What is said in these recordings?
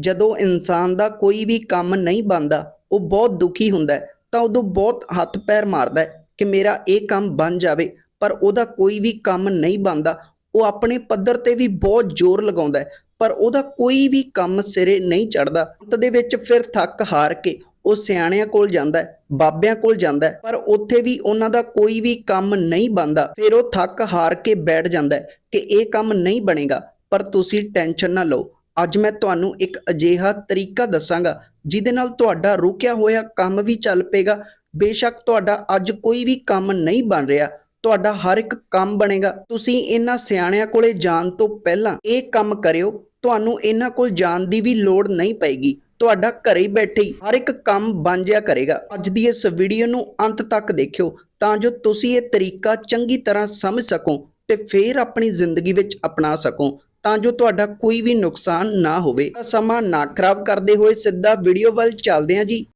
ਜਦੋਂ ਇਨਸਾਨ ਦਾ ਕੋਈ ਵੀ ਕੰਮ ਨਹੀਂ ਬਣਦਾ, ਉਹ ਬਹੁਤ ਦੁਖੀ ਹੁੰਦਾ ਹੈ, ਤਾਂ ਉਦੋਂ ਬਹੁਤ ਹੱਥ ਪੈਰ ਮਾਰਦਾ ਹੈ ਕਿ ਮੇਰਾ ਇਹ ਕੰਮ ਬਣ ਜਾਵੇ। ਪਰ ਉਹਦਾ ਕੋਈ ਵੀ ਕੰਮ ਨਹੀਂ ਬਣਦਾ, ਉਹ ਆਪਣੇ ਪੱਧਰ ਤੇ ਵੀ ਬਹੁਤ ਜ਼ੋਰ ਲਗਾਉਂਦਾ ਹੈ, ਪਰ ਉਹਦਾ ਕੋਈ ਵੀ ਕੰਮ ਸਿਰੇ ਨਹੀਂ ਚੜਦਾ ਅੰਤ ਦੇ ਵਿੱਚ ਫਿਰ ਥੱਕ ਹਾਰ ਕੇ ਉਹ ਸਿਆਣਿਆਂ ਕੋਲ ਜਾਂਦਾ ਹੈ, ਬਾਬਿਆਂ ਕੋਲ ਜਾਂਦਾ ਹੈ, ਪਰ ਉੱਥੇ ਵੀ ਉਹਨਾਂ ਦਾ ਕੋਈ ਵੀ ਕੰਮ ਨਹੀਂ ਬਣਦਾ। ਫਿਰ ਉਹ ਥੱਕ ਹਾਰ ਕੇ ਬੈਠ ਜਾਂਦਾ ਹੈ ਕਿ ਇਹ ਕੰਮ ਨਹੀਂ ਬਣੇਗਾ, ਪਰ ਤੁਸੀਂ ਟੈਨਸ਼ਨ ਨਾ ਲਓ। ਅੱਜ ਮੈਂ ਤੁਹਾਨੂੰ ਇੱਕ ਅਜਿਹਾ ਤਰੀਕਾ ਦੱਸਾਂਗਾ, ਜਿਹਦੇ ਨਾਲ ਤੁਹਾਡਾ ਰੁਕਿਆ ਹੋਇਆ ਕੰਮ ਵੀ ਚੱਲ ਪਏਗਾ। ਬੇਸ਼ੱਕ ਤੁਹਾਡਾ ਅੱਜ ਕੋਈ ਵੀ ਕੰਮ ਨਹੀਂ ਬਣ ਰਿਹਾ, ਤੁਹਾਡਾ ਹਰ ਇੱਕ ਕੰਮ ਬਣੇਗਾ। ਤੁਸੀਂ ਇਹਨਾਂ ਸਿਆਣਿਆਂ ਕੋਲੇ ਜਾਣ ਤੋਂ ਪਹਿਲਾਂ ਇਹ ਕੰਮ ਕਰਿਓ, ਤੁਹਾਨੂੰ ਇਹਨਾਂ ਕੋਲ ਜਾਣ ਦੀ ਵੀ ਲੋੜ ਨਹੀਂ ਪਏਗੀ। ਤੁਹਾਡਾ ਘਰੇ ਬੈਠੇ ਹੀ ਹਰ ਇੱਕ ਕੰਮ ਬਣ ਜਿਆ ਕਰੇਗਾ। ਅੱਜ ਦੀ ਇਸ ਵੀਡੀਓ ਨੂੰ ਅੰਤ ਤੱਕ ਦੇਖਿਓ, ਤਾਂ ਜੋ ਤੁਸੀਂ ਇਹ ਤਰੀਕਾ ਚੰਗੀ ਤਰ੍ਹਾਂ ਸਮਝ ਸਕੋ ਤੇ ਫਿਰ ਆਪਣੀ ਜ਼ਿੰਦਗੀ ਵਿੱਚ ਅਪਣਾ ਸਕੋ। ਤਾਂ ਜੋ ਤੁਹਾਡਾ ਕੋਈ ਵੀ ਨੁਕਸਾਨ ਨਾ ਹੋਵੇ। ਸਮਾਂ ਨਾ ਖਰਾਬ ਕਰਦੇ ਹੋਏ ਸਿੱਧਾ ਵੀਡੀਓ ਵੱਲ ਚੱਲਦੇ ਹਾਂ ਜੀ।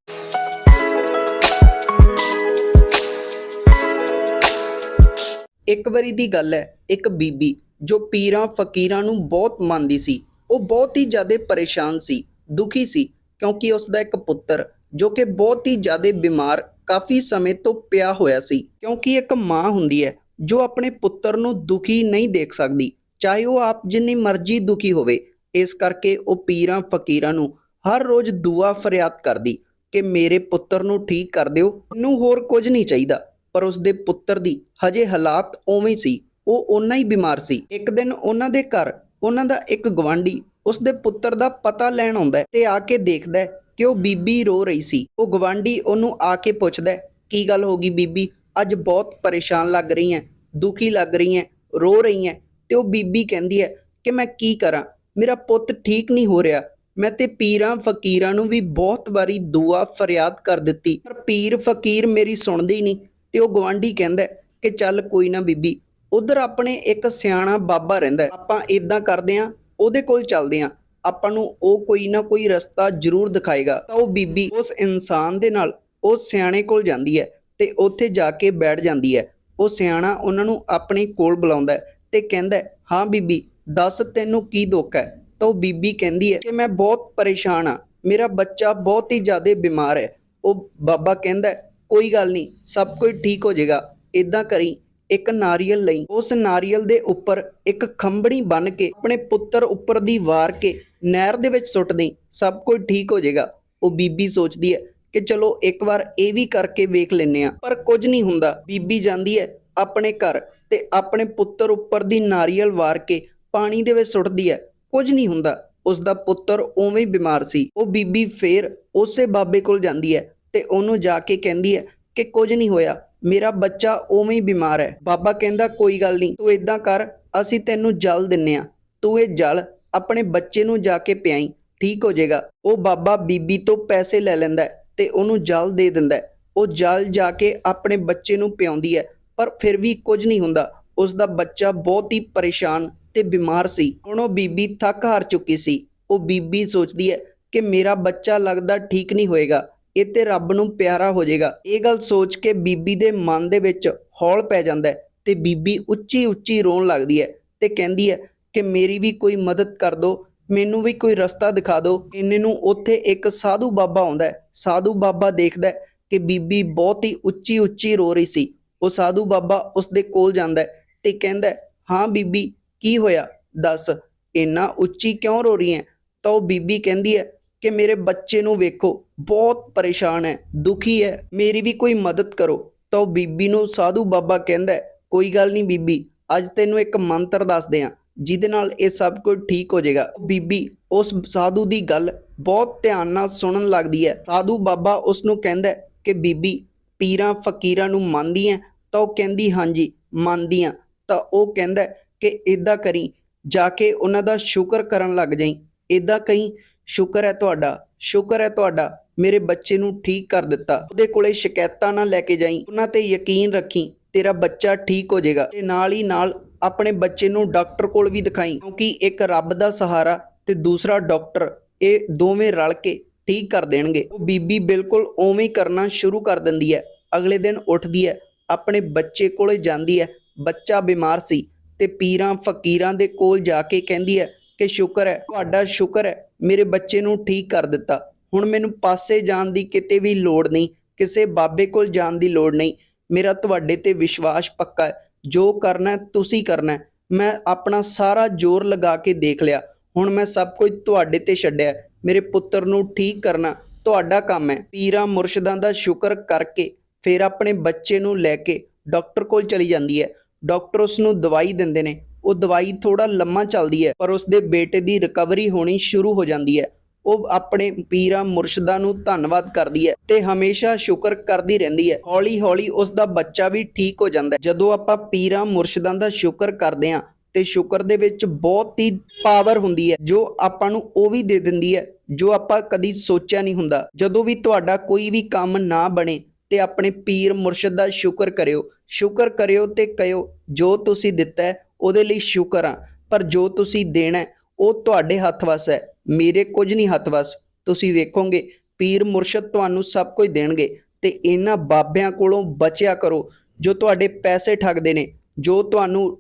ਇੱਕ ਵਾਰੀ ਦੀ ਗੱਲ ਹੈ, ਇੱਕ ਬੀਬੀ ਜੋ ਪੀਰਾਂ ਫਕੀਰਾਂ ਨੂੰ ਬਹੁਤ ਮੰਨਦੀ ਸੀ। ਉਹ ਬਹੁਤ ਹੀ ਜ਼ਿਆਦਾ ਪਰੇਸ਼ਾਨ ਸੀ, ਦੁਖੀ ਸੀ, ਕਿਉਂਕਿ ਉਸ ਦਾ ਇੱਕ ਪੁੱਤਰ ਜੋ ਕਿ ਬਹੁਤ ਹੀ ਜ਼ਿਆਦਾ ਬਿਮਾਰ, ਕਾਫੀ ਸਮੇਂ ਤੋਂ ਪਿਆ ਹੋਇਆ ਸੀ। ਕਿਉਂਕਿ ਇੱਕ ਮਾਂ ਹੁੰਦੀ ਹੈ ਜੋ ਆਪਣੇ ਪੁੱਤਰ ਨੂੰ ਦੁਖੀ ਨਹੀਂ ਦੇਖ ਸਕਦੀ। ਚਾਹੇ ਉਹ ਆਪ ਜਿੰਨੀ ਮਰਜ਼ੀ ਦੁਖੀ ਹੋਵੇ, ਇਸ ਕਰਕੇ ਉਹ ਪੀਰਾਂ ਫਕੀਰਾਂ ਨੂੰ ਹਰ ਰੋਜ਼ ਦੁਆ ਫਰਿਆਦ ਕਰਦੀ ਕਿ ਮੇਰੇ ਪੁੱਤਰ ਨੂੰ ਠੀਕ ਕਰ ਦਿਓ, ਮੈਨੂੰ ਹੋਰ ਕੁਝ ਨਹੀਂ ਚਾਹੀਦਾ। ਪਰ ਉਸ ਦੇ ਪੁੱਤਰ ਦੀ ਹਜੇ ਹਾਲਾਤ ਉਵੇਂ ਸੀ, ਉਹ ਓਨਾ ਹੀ ਬਿਮਾਰ ਸੀ। ਇੱਕ ਦਿਨ ਉਹਨਾਂ ਦੇ ਘਰ, ਉਹਨਾਂ ਦਾ ਇੱਕ ਗਵਾਂਢੀ ਉਸ ਦੇ ਪੁੱਤਰ ਦਾ ਪਤਾ ਲੈਣ ਆਉਂਦਾ ਤੇ ਆ ਕੇ ਦੇਖਦਾ ਕਿ ਉਹ ਬੀਬੀ ਰੋ ਰਹੀ ਸੀ। ਉਹ ਗਵਾਂਢੀ ਉਹਨੂੰ ਆ ਕੇ ਪੁੱਛਦਾ ਕੀ ਗੱਲ ਹੋ ਗਈ ਬੀਬੀ? ਅੱਜ ਬਹੁਤ ਪਰੇਸ਼ਾਨ ਲੱਗ ਰਹੀ ਹੈ, ਦੁਖੀ ਲੱਗ ਰਹੀ ਹੈ, ਰੋ ਰਹੀ ਹੈ। ਤੇ ਉਹ ਬੀਬੀ ਕਹਿੰਦੀ ਹੈ ਕਿ ਮੈਂ ਕੀ ਕਰਾਂ? ਮੇਰਾ ਪੁੱਤ ਠੀਕ ਨਹੀਂ ਹੋ ਰਿਹਾ। ਮੈਂ ਤੇ ਪੀਰਾਂ ਫਕੀਰਾਂ ਨੂੰ ਵੀ ਬਹੁਤ ਵਾਰੀ ਦੁਆ ਫਰਿਆਦ ਕਰ ਦਿੱਤੀ। ਪਰ ਪੀਰ ਫਕੀਰ ਮੇਰੀ ਸੁਣਦੇ ਹੀ ਨਹੀਂ ਤੇ ਉਹ ਗਵਾਂਢੀ ਕਹਿੰਦਾ ਕਿ ਚੱਲ ਕੋਈ ਨਾ ਬੀਬੀ, ਉਧਰ ਆਪਣੇ ਇੱਕ ਸਿਆਣਾ ਬਾਬਾ ਰਹਿੰਦਾ। ਆਪਾਂ ਇਦਾਂ ਕਰਦੇ ਆਂ ਉਹਦੇ ਕੋਲ ਚੱਲਦੇ ਆਂ ਆਪਾਂ ਨੂੰ ਉਹ ਕੋਈ ਨਾ ਕੋਈ ਰਸਤਾ ਜ਼ਰੂਰ ਦਿਖਾਏਗਾ। ਤਾਂ ਉਹ ਬੀਬੀ ਉਸ ਇਨਸਾਨ ਦੇ ਨਾਲ ਉਹ ਸਿਆਣੇ ਕੋਲ ਜਾਂਦੀ ਹੈ ਤੇ ਉੱਥੇ ਜਾ ਕੇ ਬੈਠ ਜਾਂਦੀ ਹੈ। ਉਹ ਸਿਆਣਾ ਉਹਨਾਂ ਨੂੰ ਆਪਣੇ ਕੋਲ ਬੁਲਾਉਂਦਾ ਹੈ। ਤੇ ਕਹਿੰਦਾ ਹਾਂ ਬੀਬੀ, ਦੱਸ ਤੈਨੂੰ ਕੀ ਦੁੱਖ ਹੈ? ਤਾਂ ਉਹ ਬੀਬੀ ਕਹਿੰਦੀ ਹੈ ਕਿ ਮੈਂ ਬਹੁਤ ਪਰੇਸ਼ਾਨ ਆ ਮੇਰਾ ਬੱਚਾ ਬਹੁਤ ਹੀ ਜ਼ਿਆਦਾ ਬਿਮਾਰ ਹੈ। ਉਹ ਬਾਬਾ ਕਹਿੰਦਾ ਕੋਈ ਗੱਲ ਨਹੀਂ, ਸਭ ਕੁਝ ਠੀਕ ਹੋ ਜਾਏਗਾ। ਇਦਾਂ ਕਰੀ, ਇੱਕ ਨਾਰੀਅਲ ਲਈ। ਉਸ ਨਾਰੀਅਲ ਦੇ ਉੱਪਰ ਇੱਕ ਖੰਭਣੀ ਬੰਨ ਕੇ ਆਪਣੇ ਪੁੱਤਰ ਉੱਪਰ ਦੀ ਵਾਰ ਕੇ ਨਹਿਰ ਦੇ ਵਿੱਚ ਸੁੱਟ ਦੇਈ। ਸਭ ਕੁਝ ਠੀਕ ਹੋ ਜਾਏਗਾ। ਉਹ ਬੀਬੀ ਸੋਚਦੀ ਹੈ ਕਿ ਚਲੋ ਇੱਕ ਵਾਰ ਇਹ ਵੀ ਕਰਕੇ ਵੇਖ ਲੈਨੇ ਆ ਪਰ ਕੁਝ ਨਹੀਂ ਹੁੰਦਾ। ਬੀਬੀ ਜਾਂਦੀ ਹੈ ਆਪਣੇ ਘਰ। ਤੇ ਆਪਣੇ ਪੁੱਤਰ ਉੱਪਰ ਦੀ ਨਾਰੀਅਲ ਵਾਰ ਕੇ ਪਾਣੀ ਦੇ ਵਿੱਚ ਸੁੱਟਦੀ ਹੈ। ਕੁਝ ਨਹੀਂ ਹੁੰਦਾ। ਉਸ ਦਾ ਪੁੱਤਰ ਉਵੇਂ ਹੀ ਬਿਮਾਰ ਸੀ। ਉਹ ਬੀਬੀ ਫੇਰ ਉਸੇ ਬਾਬੇ ਕੋਲ ਜਾਂਦੀ ਹੈ ਤੇ ਉਹਨੂੰ ਜਾ ਕੇ ਕਹਿੰਦੀ ਹੈ ਕਿ ਕੁਝ ਨਹੀਂ ਹੋਇਆ। ਮੇਰਾ ਬੱਚਾ ਉਵੇਂ ਹੀ ਬਿਮਾਰ ਹੈ। ਬਾਬਾ ਕਹਿੰਦਾ, ਕੋਈ ਗੱਲ ਨਹੀਂ। ਤੂੰ ਇਦਾਂ ਕਰ। ਅਸੀਂ ਤੈਨੂੰ ਜਲ ਦਿੰਨੇ ਆ। ਤੂੰ ਇਹ ਜਲ ਆਪਣੇ ਬੱਚੇ ਨੂੰ ਜਾ ਕੇ ਪਿਆਈ। ਠੀਕ ਹੋ ਜਾਏਗਾ ਉਹ ਬਾਬਾ ਬੀਬੀ ਤੋਂ ਪੈਸੇ ਲੈ ਲੈਂਦਾ ਤੇ ਉਹਨੂੰ ਜਲ ਦੇ ਦਿੰਦਾ ਉਹ ਜਲ ਜਾ ਕੇ ਆਪਣੇ ਬੱਚੇ ਨੂੰ ਪਿਆਉਂਦੀ ਹੈ। ਪਰ ਫਿਰ ਵੀ ਕੁਝ ਨਹੀਂ ਹੁੰਦਾ। ਉਸ ਦਾ ਬੱਚਾ ਬਹੁਤ ਹੀ ਪਰੇਸ਼ਾਨ ਤੇ ਬਿਮਾਰ ਸੀ। ਹੁਣ ਉਹ ਬੀਬੀ ਥੱਕ ਹਾਰ ਚੁੱਕੀ ਸੀ। ਉਹ ਬੀਬੀ ਸੋਚਦੀ ਹੈ ਕਿ ਮੇਰਾ ਬੱਚਾ ਲੱਗਦਾ ਠੀਕ ਨਹੀਂ ਹੋਏਗਾ। ਇਹ ਤੇ ਰੱਬ ਨੂੰ ਪਿਆਰਾ ਹੋ ਜਾਏਗਾ। ਇਹ ਗੱਲ ਸੋਚ ਕੇ ਬੀਬੀ ਦੇ ਮਨ ਦੇ ਵਿੱਚ ਹੌਲ ਪੈ ਜਾਂਦਾ ਹੈ ਤੇ ਬੀਬੀ ਉੱਚੀ ਉੱਚੀ ਰੋਣ ਲੱਗਦੀ ਹੈ ਤੇ ਕਹਿੰਦੀ ਹੈ ਕਿ ਮੇਰੀ ਵੀ ਕੋਈ ਮਦਦ ਕਰ ਦਿਓ ਮੈਨੂੰ ਵੀ ਕੋਈ ਰਸਤਾ ਦਿਖਾ ਦਿਓ ਇੰਨੇ ਨੂੰ ਉੱਥੇ ਇੱਕ ਸਾਧੂ ਬਾਬਾ ਆਉਂਦਾ ਹੈ। ਸਾਧੂ ਬਾਬਾ ਦੇਖਦਾ ਹੈ ਕਿ ਬੀਬੀ ਬਹੁਤ ਹੀ ਉੱਚੀ ਉੱਚੀ ਰੋ ਰਹੀ ਸੀ। ਉਹ ਸਾਧੂ ਬਾਬਾ ਉਸ ਦੇ ਕੋਲ ਜਾਂਦਾ ਤੇ ਕਹਿੰਦਾ ਹਾਂ ਬੀਬੀ, ਕੀ ਹੋਇਆ? ਦੱਸ, ਇੰਨਾ ਉੱਚੀ ਕਿਉਂ ਰੋ ਰਹੀ ਹੈ? ਤਾਂ ਉਹ ਬੀਬੀ ਕਹਿੰਦੀ ਹੈ ਕਿ ਮੇਰੇ ਬੱਚੇ ਨੂੰ ਵੇਖੋ, ਬਹੁਤ ਪਰੇਸ਼ਾਨ ਹੈ, ਦੁਖੀ ਹੈ, ਮੇਰੀ ਵੀ ਕੋਈ ਮਦਦ ਕਰੋ। ਤਾਂ ਉਹ ਬੀਬੀ ਨੂੰ ਸਾਧੂ ਬਾਬਾ ਕਹਿੰਦਾ ਕੋਈ ਗੱਲ ਨਹੀਂ ਬੀਬੀ, ਅੱਜ ਤੈਨੂੰ ਇੱਕ ਮੰਤਰ ਦੱਸਦੇ ਆ ਜਿਹਦੇ ਨਾਲ ਇਹ ਸਭ ਕੁਝ ਠੀਕ ਹੋ ਜਾਏਗਾ। ਬੀਬੀ, ਉਸ ਸਾਧੂ ਦੀ ਗੱਲ ਬਹੁਤ ਧਿਆਨ ਨਾਲ ਸੁਣਨ ਲੱਗਦੀ ਹੈ। ਸਾਧੂ ਬਾਬਾ ਉਸ ਨੂੰ ਕਹਿੰਦਾ ਕਿ ਬੀਬੀ, ਪੀਰਾਂ, ਫਕੀਰਾਂ ਨੂੰ ਮੰਨਦੀ ਹੈ ਤਾਂ ਉਹ ਕਹਿੰਦੀ, ਹਾਂਜੀ, ਮੰਨਦੀ ਹਾਂ ਤਾਂ ਉਹ ਕਹਿੰਦਾ ਕਿ ਇਦਾਂ ਕਰੀ, ਜਾ ਕੇ ਉਹਨਾਂ ਦਾ ਸ਼ੁਕਰ ਕਰਨ ਲੱਗ ਜਾਈ। ਇਦਾਂ ਕਹੀਂ ਸ਼ੁਕਰ ਹੈ ਤੁਹਾਡਾ, ਸ਼ੁਕਰ ਹੈ ਤੁਹਾਡਾ, ਮੇਰੇ ਬੱਚੇ ਨੂੰ ਠੀਕ ਕਰ ਦਿੱਤਾ। ਉਹਦੇ ਕੋਲੇ ਸ਼ਿਕਾਇਤਾਂ ਨਾ ਲੈ ਕੇ ਜਾਈ। ਉਹਨਾਂ ਤੇ ਯਕੀਨ ਰੱਖੀ, ਤੇਰਾ ਬੱਚਾ ਠੀਕ ਹੋ ਜਾਏਗਾ। ਤੇ ਨਾਲ ਹੀ ਨਾਲ ਆਪਣੇ ਬੱਚੇ ਨੂੰ ਡਾਕਟਰ ਕੋਲ ਵੀ ਦਿਖਾਈ, ਕਿਉਂਕਿ ਇੱਕ ਰੱਬ ਦਾ ਸਹਾਰਾ ਤੇ ਦੂਸਰਾ ਡਾਕਟਰ, ਇਹ ਦੋਵੇਂ ਰਲ ਕੇ ਠੀਕ ਕਰ ਦੇਣਗੇ। ਉਹ ਬੀਬੀ ਬਿਲਕੁਲ ਉਵੇਂ ਹੀ ਕਰਨਾ ਸ਼ੁਰੂ ਕਰ ਦਿੰਦੀ ਹੈ। ਅਗਲੇ ਦਿਨ ਉੱਠਦੀ ਹੈ। ਆਪਣੇ ਬੱਚੇ ਕੋਲੇ ਜਾਂਦੀ ਹੈ। ਬੱਚਾ ਬਿਮਾਰ ਸੀ ਤੇ ਪੀਰਾਂ ਫਕੀਰਾਂ ਦੇ ਕੋਲ ਜਾ ਕੇ ਕਹਿੰਦੀ ਹੈ ਕਿ ਸ਼ੁਕਰ ਹੈ, ਤੁਹਾਡਾ ਸ਼ੁਕਰ ਹੈ, ਮੇਰੇ ਬੱਚੇ ਨੂੰ ਠੀਕ ਕਰ ਦਿੱਤਾ। ਹੁਣ ਮੈਨੂੰ ਪਾਸੇ ਜਾਣ ਦੀ ਕਿਤੇ ਵੀ ਲੋੜ ਨਹੀਂ, ਕਿਸੇ ਬਾਬੇ ਕੋਲ ਜਾਣ ਦੀ ਲੋੜ ਨਹੀਂ। ਮੇਰਾ ਤੁਹਾਡੇ ਤੇ ਵਿਸ਼ਵਾਸ ਪੱਕਾ ਹੈ। ਜੋ ਕਰਨਾ ਤੁਸੀਂ ਕਰਨਾ ਮੈਂ ਆਪਣਾ ਸਾਰਾ ਜ਼ੋਰ ਲਗਾ ਕੇ ਦੇਖ ਲਿਆ। ਹੁਣ ਮੈਂ ਸਭ ਕੁਝ ਤੁਹਾਡੇ ਤੇ ਛੱਡਿਆ ਮੇਰੇ ਪੁੱਤਰ ਨੂੰ ਠੀਕ ਕਰਨਾ ਤੁਹਾਡਾ ਕੰਮ ਹੈ। ਪੀਰਾਂ ਮੁਰਸ਼ਦਾਂ ਦਾ ਸ਼ੁਕਰ ਕਰਕੇ ਫਿਰ ਆਪਣੇ ਬੱਚੇ ਨੂੰ ਲੈ ਕੇ ਡਾਕਟਰ ਕੋਲ ਚਲੀ ਜਾਂਦੀ ਹੈ। ਡਾਕਟਰ ਉਸ ਨੂੰ ਦਵਾਈ ਦਿੰਦੇ ਨੇ। ਉਹ ਦਵਾਈ ਥੋੜਾ ਲੰਮਾ ਚੱਲਦੀ ਹੈ, ਪਰ ਉਸ ਦੇ ਬੇਟੇ ਦੀ ਰਿਕਵਰੀ ਹੋਣੀ ਸ਼ੁਰੂ ਹੋ ਜਾਂਦੀ ਹੈ। ਉਹ ਆਪਣੇ ਪੀਰਾਂ ਮੁਰਸ਼ਿਦਾਂ ਨੂੰ ਧੰਨਵਾਦ ਕਰਦੀ ਹੈ ਤੇ ਹਮੇਸ਼ਾ ਸ਼ੁਕਰ ਕਰਦੀ ਰਹਿੰਦੀ ਹੈ। ਹੌਲੀ ਹੌਲੀ ਉਸ ਦਾ ਬੱਚਾ ਵੀ ਠੀਕ ਹੋ ਜਾਂਦਾ ਹੈ। ਜਦੋਂ ਆਪਾਂ ਪੀਰਾਂ ਮੁਰਸ਼ਿਦਾਂ ਦਾ ਸ਼ੁਕਰ ਕਰਦੇ ਹਾਂ ਤੇ ਸ਼ੁਕਰ ਦੇ ਵਿੱਚ ਬਹੁਤ ਹੀ ਪਾਵਰ ਹੁੰਦੀ ਹੈ, ਜੋ ਆਪਾਂ ਨੂੰ ਉਹ ਵੀ ਦੇ ਦਿੰਦੀ ਹੈ, ਜੋ ਆਪਾਂ ਕਦੀ ਸੋਚਿਆ ਨਹੀਂ ਹੁੰਦਾ। ਜਦੋਂ ਵੀ ਤੁਹਾਡਾ ਕੋਈ ਵੀ ਕੰਮ ਨਾ ਬਣੇ ਤੇ ਆਪਣੇ ਪੀਰ ਮੁਰਸ਼ਿਦ ਦਾ ਸ਼ੁਕਰ ਕਰਿਓ। ਸ਼ੁਕਰ ਕਰਿਓ ਤੇ ਕਹਿਓ ਜੋ ਤੁਸੀਂ ਦਿੱਤਾ ਉਹਦੇ ਲਈ ਸ਼ੁਕਰ ਆ ਪਰ ਜੋ ਤੁਸੀਂ ਦੇਣਾ ਉਹ ਤੁਹਾਡੇ ਹੱਥ ਵਸ ਹੈ। ਮੇਰੇ ਕੁਝ ਨਹੀਂ ਹੱਥ ਵਸ। ਤੁਸੀਂ ਵੇਖੋਗੇ, ਪੀਰ ਮੁਰਸ਼ਿਦ ਤੁਹਾਨੂੰ ਸਭ ਕੁਝ ਦੇਣਗੇ ਤੇ ਇਹਨਾਂ ਬਾਬਿਆਂ ਕੋਲੋਂ ਬਚਿਆ ਕਰੋ, ਜੋ ਤੁਹਾਡੇ ਪੈਸੇ ਠੱਗਦੇ ਨੇ, ਜੋ ਤੁਹਾਨੂੰ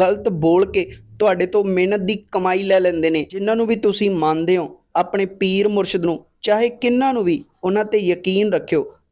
ਗਲਤ ਬੋਲ ਕੇ ਤੁਹਾਡੇ ਤੋਂ ਮਿਹਨਤ ਦੀ ਕਮਾਈ ਲੈ ਲੈਂਦੇ ਨੇ। ਜਿਨ੍ਹਾਂ ਨੂੰ ਵੀ ਤੁਸੀਂ ਮੰਨਦੇ ਹੋ, ਆਪਣੇ ਪੀਰ ਮੁਰਸ਼ਿਦ ਨੂੰ, ਚਾਹੇ ਕਿੰਨਾਂ ਨੂੰ ਵੀ, ਉਹਨਾਂ ਤੇ ਯਕੀਨ ਰੱਖਿਓ।